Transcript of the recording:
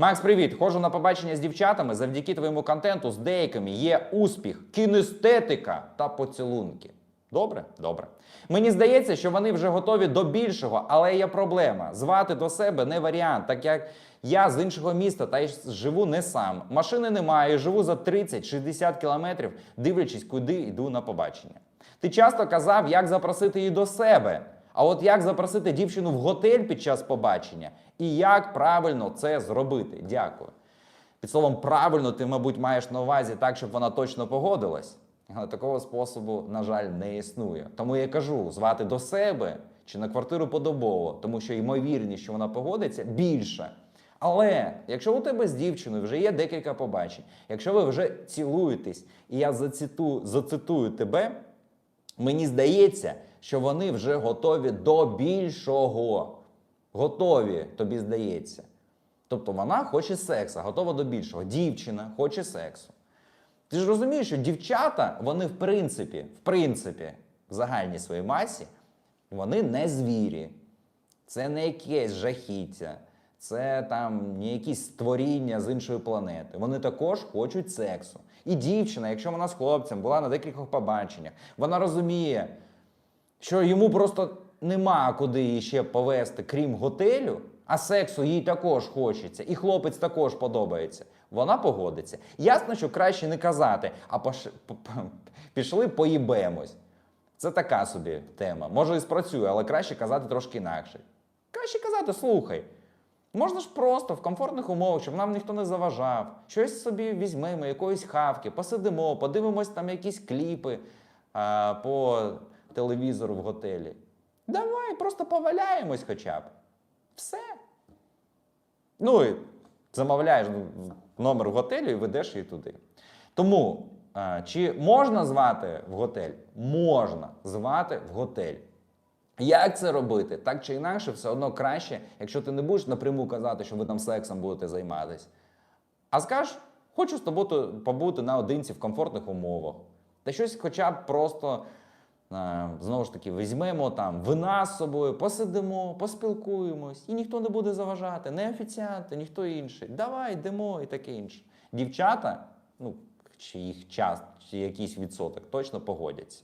Макс, привіт! Ходжу на побачення з дівчатами. Завдяки твоєму контенту з деякими є успіх, кінестетика та поцілунки. Добре? Добре. Мені здається, що вони вже готові до більшого, але є проблема. Звати до себе не варіант, так як я з іншого міста та й живу не сам. Машини немає, живу за 30-60 кілометрів, дивлячись, куди йду на побачення. Ти часто казав, як запросити її до себе. А от як запросити дівчину в готель під час побачення і як правильно це зробити? Дякую. Під словом, правильно ти, мабуть, маєш на увазі так, щоб вона точно погодилась. Але такого способу, на жаль, не існує. Тому я кажу, звати до себе чи на квартиру подобово, тому що ймовірність, що вона погодиться, більша. Але якщо у тебе з дівчиною вже є декілька побачень, якщо ви вже цілуєтесь, і я зацитую, зацитую тебе, Мені здається, що вони вже готові до більшого. Готові, тобі здається. Тобто вона хоче сексу, готова до більшого. Дівчина хоче сексу. Ти ж розумієш, що дівчата, вони в принципі, в принципі, в загальній своїй масі, вони не звірі. Це не якесь жахіття, це там не якісь створіння з іншої планети. Вони також хочуть сексу. І дівчина, якщо вона з хлопцем була на декількох побаченнях, вона розуміє, що йому просто нема куди її ще повезти, крім готелю, а сексу їй також хочеться, і хлопець також подобається. Вона погодиться. Ясно, що краще не казати, а пош... пішли поїбемось. Це така собі тема. Може і спрацює, але краще казати трошки інакше. Краще казати, слухай. Можна ж просто в комфортних умовах, щоб нам ніхто не заважав. Щось собі візьмемо, якоїсь хавки, посидимо, подивимось там якісь кліпи а, по телевізору в готелі. Давай, просто поваляємось хоча б. Все. Ну і замовляєш номер в готелі і ведеш її туди. Тому, а, чи можна звати в готель? Можна звати в готель. Як це робити? Так чи інакше, все одно краще, якщо ти не будеш напряму казати, що ви там сексом будете займатися. А скажеш, хочу з тобою побути наодинці в комфортних умовах. Та щось хоча б просто, е, знову ж таки, візьмемо там вина з собою, посидимо, поспілкуємось, і ніхто не буде заважати, не офіціанти, ніхто інший. Давай, йдемо і таке інше. Дівчата, ну, чи їх час, чи якийсь відсоток, точно погодяться.